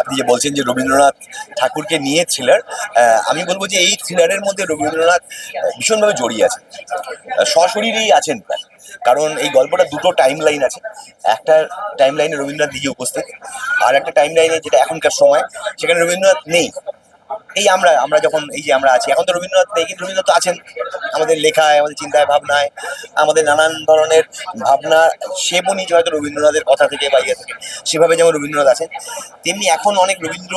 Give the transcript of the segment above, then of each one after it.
আপনি যে বলছেন যে রবীন্দ্রনাথ ঠাকুরকে নিয়ে থ্রিলার আমি বলব যে এই থ্রিলারের মধ্যে রবীন্দ্রনাথ ভীষণভাবে জড়িয়ে আছেন। সশরীরেই আছেন প্রায়। কারণ এই গল্পটা দুটো টাইম লাইন আছে। একটা টাইম লাইনে রবীন্দ্রনাথ দিয়ে উপস্থিত, আর একটা টাইম লাইনে যেটা এখনকার সময়, সেখানে রবীন্দ্রনাথ নেই। এই আমরা আমরা যখন এই যে আমরা আছি, এখন তো রবীন্দ্রনাথ নেই কিন্তু রবীন্দ্রনাথ তো আছেন, আমাদের লেখায়, আমাদের চিন্তায়, ভাবনায়, আমাদের নানান ধরনের ভাবনা সেবনই হয়তো রবীন্দ্রনাথের কথা থেকে বা ইয়ে থেকে, সেভাবে যেমন রবীন্দ্রনাথ আছেন, তেমনি এখন অনেক রবীন্দ্র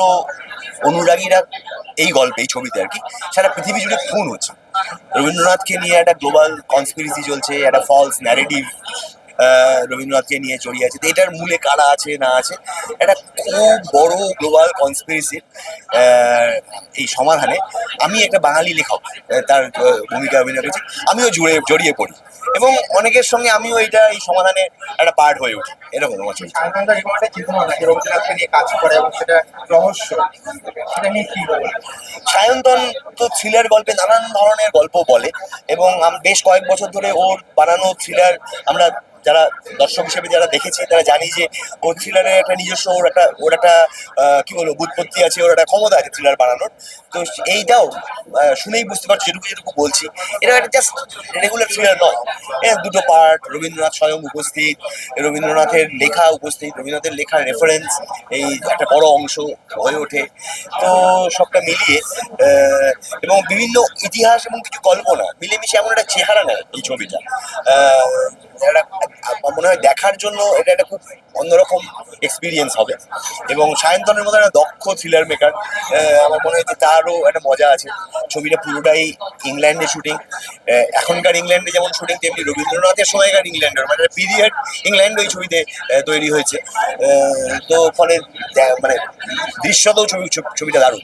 অনুরাগীরা এই গল্পে, এই ছবিতে আর কি, সারা পৃথিবী জুড়ে খুন হচ্ছে। রবীন্দ্রনাথকে নিয়ে একটা গ্লোবাল কনস্পিরেসি চলছে, একটা ফলস ন্যারেটিভ রবীন্দ্রনাথকে নিয়ে চড়িয়ে আছে। এটার মূলে কারা আছে, না আছে? একটা খুব বড় গ্লোবাল কনস্পিরেসির এই সমাধানে আমি একটা বাঙালি লেখক তার ভূমিকা অভিনয় করেছি। আমিও জুড়ে, জড়িয়ে পড়ি। এবং অনেকের সঙ্গে আমিও এটা এই সমাধানে একটা পার্ট হয়ে উঠি। এরকম আমার চলছে সায়ন্তন তো থ্রিলার গল্পে নানান ধরনের গল্প বলে এবং বেশ কয়েক বছর ধরে ওর বানানো থ্রিলার আমরা যারা দর্শক হিসেবে যারা দেখেছি তারা জানি যে ওর থ্রিলারের একটা নিজস্ব ওর একটা ওর একটা কি বলব বুৎপত্তি আছে ওর একটা ক্ষমতা আছে থ্রিলার বানানোর। তো এইটাও শুনেই বুঝতে পারছি যেটুকু যেটুকু বলছি। এটা একটা জাস্ট রেগুলার থ্রিলার নয়। এর দুটো পার্ট রবীন্দ্রনাথ স্বয়ং উপস্থিত, রবীন্দ্রনাথের লেখা উপস্থিত, রবীন্দ্রনাথের লেখার রেফারেন্স এই একটা বড় অংশ হয়ে ওঠে। তো সবটা মিলিয়ে এবং বিভিন্ন ইতিহাস এবং কিছু কল্পনা, মিলেমিশে এমন একটা চেহারা নেয় এই ছবিটা। মনে হয় দেখার জন্য এটা একটা খুব অন্যরকম এক্সপিরিয়েন্স হবে। এবং সায়ন্তনের মতো একটা দক্ষ থ্রিলার মেকার আমার মনে হয় যে তারও একটা মজা আছে। ছবিটা পুরোটাই ইংল্যান্ডে শুটিং এখনকার ইংল্যান্ডে যেমন শুটিং তেমনি রবীন্দ্রনাথের সময়কার ইংল্যান্ডের মানে পিরিয়ড ইংল্যান্ড ওই ছবিতে তৈরি হয়েছে। তো ফলে মানে দৃশ্যতেও ছবি ছবি- ছবিটা দারুণ।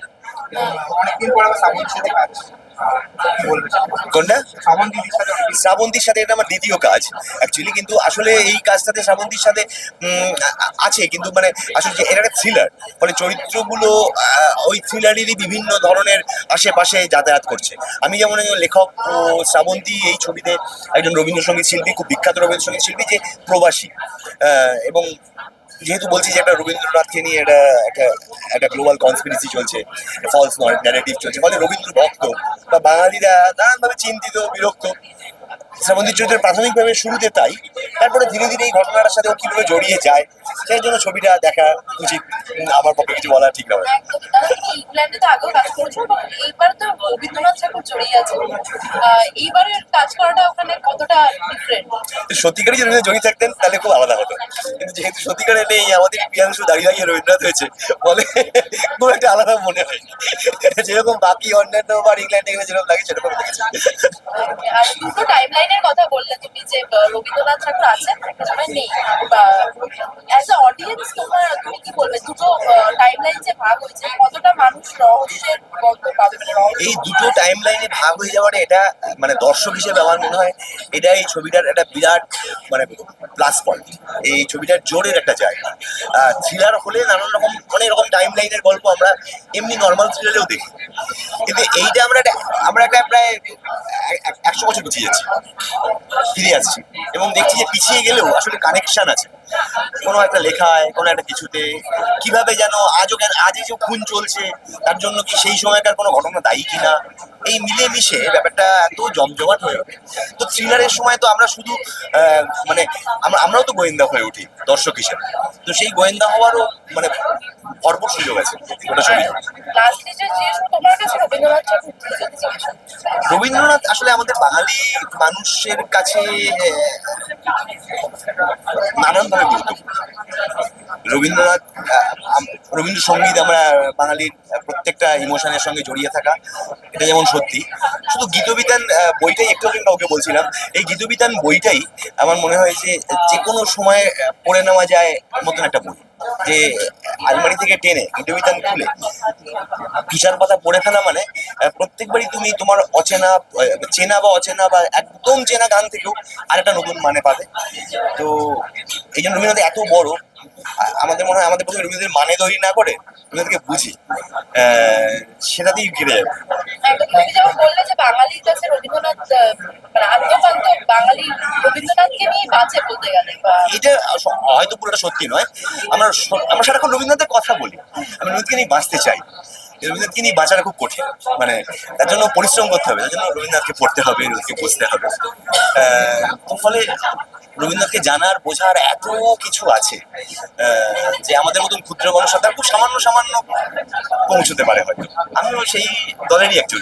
অনেকদিন সাথে কাজ। কোনটা? শ্রাবন্তীর সাথে এটা আমার দ্বিতীয় কাজ অ্যাকচুয়ালি কিন্তু আসলে এই কাজটাতে শ্রাবন্তীর সাথে আছে কিন্তু মানে আসলে যে এটা একটা থ্রিলার ফলে চরিত্রগুলো ওই থ্রিলারেরই বিভিন্ন ধরনের আশেপাশে যাতায়াত করছে। আমি যেমন একজন লেখক শ্রাবন্তী এই ছবিতে একজন রবীন্দ্রসঙ্গীত শিল্পী খুব বিখ্যাত রবীন্দ্রসঙ্গীত শিল্পী যে প্রবাসী এবং যেহেতু বলছি যে একটা রবীন্দ্রনাথকে নিয়ে একটা একটা একটা গ্লোবাল কনস্পিরেসি চলছে ফলস ন্যারেটিভ চলছে, ফলে রবীন্দ্র ভক্ত বা বাঙালিরা নানানভাবে চিন্তিত, বিরক্ত। শ্রাবন্দির চরিত্রের প্রাথমিকভাবে শুরুতে তাই, তারপরে ধীরে ধীরে এই ঘটনাটার সাথে ও কীভাবে জড়িয়ে যায়, সেই জন্য ছবিটা দেখা উচিত আমার পক্ষে কিছু বলা ঠিক নয়। ইংল্যান্ডে তো আগেও কাজ করেছ এবং এইবার তো রবীন্দ্রনাথ ঠাকুর জড়িয়ে আছে। এইবারের কাজ করাটা ওখানে কতটা ডিফারেন্ট সত্যিকারই যদি জড়িয়ে থাকতেন তাহলে খুব আলাদা হতো। কিন্তু যেহেতু সত্যিকারে নেই আমাদের প্রিয়াংশু দাঁড়িয়ে দাঁড়িয়ে রবীন্দ্রনাথ হয়েছে ফলে খুব একটা আলাদা মনে হয় যেরকম বাকি অন্যান্য বা ইংল্যান্ডে গেলে যেরকম লাগে সেরকম লেগেছে আর দুটো টাইম লাইনের কথা বললে তুমি যে রবীন্দ্রনাথ ঠাকুর আছেন একটা সময় নেই অ্যাজ অডিয়েন্স তোমার তুমি কি বলবে? দুটো টাইম লাইন যে ভাগ হয়েছে কতটা মানুষ রহস্যের গল্প পাবে মানে এই দুটো টাইম লাইনে ভাগ হয়ে যাওয়াটা এটা মানে দর্শক হিসেবে আমার মনে হয় এটা এই ছবিটার একটা বিরাট মানে প্লাস পয়েন্ট এই ছবিটার জোরের একটা জায়গা। থ্রিলার হলে নানান রকম অনেক রকম টাইম লাইনের গল্প আমরা এমনি নর্মাল থ্রিলারেও দেখি। কিন্তু এইটা আমরা একটা আমরা একটা প্রায় এক- এক- একশো বছর পিছিয়ে যাচ্ছি। ফিরে আসছি। এবং দেখছি যে পিছিয়ে গেলেও আসলে কানেকশন আছে। কোনো একটা লেখায়, কোনো একটা কিছুতে, কীভাবে যেন আজও কেন, আজই যে খুন চলছে তার জন্য কি সেই সময়কার কোনো ঘটনা দায়ী কিনা? এই মিলে মিশে ব্যাপারটা এত জমজমাট হয়ে ওঠে। তো থ্রিলারের সময় তো আমরা শুধু মানে আমরা, আমরাও তো গোয়েন্দা হয়ে উঠি, দর্শক হিসেবে। তো সেই গোয়েন্দা হওয়ারও মানে ভরপুর সুযোগ আছে রবীন্দ্রনাথ আসলে আমাদের বাঙালি মানুষের কাছে নানানভাবে গুরুত্বপূর্ণ। রবীন্দ্রনাথ রবীন্দ্রসঙ্গীত আমরা বাঙালির প্রত্যেকটা ইমোশনের সঙ্গে জড়িয়ে থাকা, এটা যেমন সত্যি। শুধু গীতবিতান বইটাই একটু আগে কাউকে বলছিলাম, এই গীতবিতান বইটাই আমার মনে হয় যে যে কোনো সময় পড়ে নেওয়া যায় মতন একটা বই। যে আলমারি থেকে টেনে গীতবিতান খুলে ফিচার পাতা পড়ে ফেলা মানে প্রত্যেকবারই তুমি তোমার অচেনা চেনা বা অচেনা বা একদম চেনা গান থেকেও আরেকটা নতুন মানে পাবে। তো, এই জন্য রবীন্দ্রনাথ এত বড় আমাদের মনে হয় আমাদের প্রথমে রবীন্দ্রের মানে তৈরি না করে রবীন্দ্রকে বুঝি। সেটা সেটাতেই ঘিরে যাবে। বললে যে বাঙালির কাছে রবীন্দ্রনাথ আহ, মানে আদ্যপান্ত বাঙালি রবীন্দ্রনাথকে নিয়ে বাঁচে বলতে গেলে বা এটা হয়তো পুরোটা সত্যি নয়। আমরা আমরা সারাক্ষণ রবীন্দ্রনাথের কথা বলি। আমি রবীন্দ্রকে নিয়ে বাঁচতে চাই। রবীন্দ্রনাথকে নিয়ে বাঁচাটা খুব কঠিন। মানে তার জন্য পরিশ্রম করতে হবে, তার জন্য রবীন্দ্রনাথকে পড়তে হবে রবীন্দ্রকে বুঝতে হবে। ফলে রবীন্দ্রনাথকে জানার, বোঝার এত কিছু আছে যে আমাদের মতন ক্ষুদ্র মানুষ তার খুব সামান্য সামান্য পৌঁছতে পারে হয়তো। আমিও সেই দলেরই একজন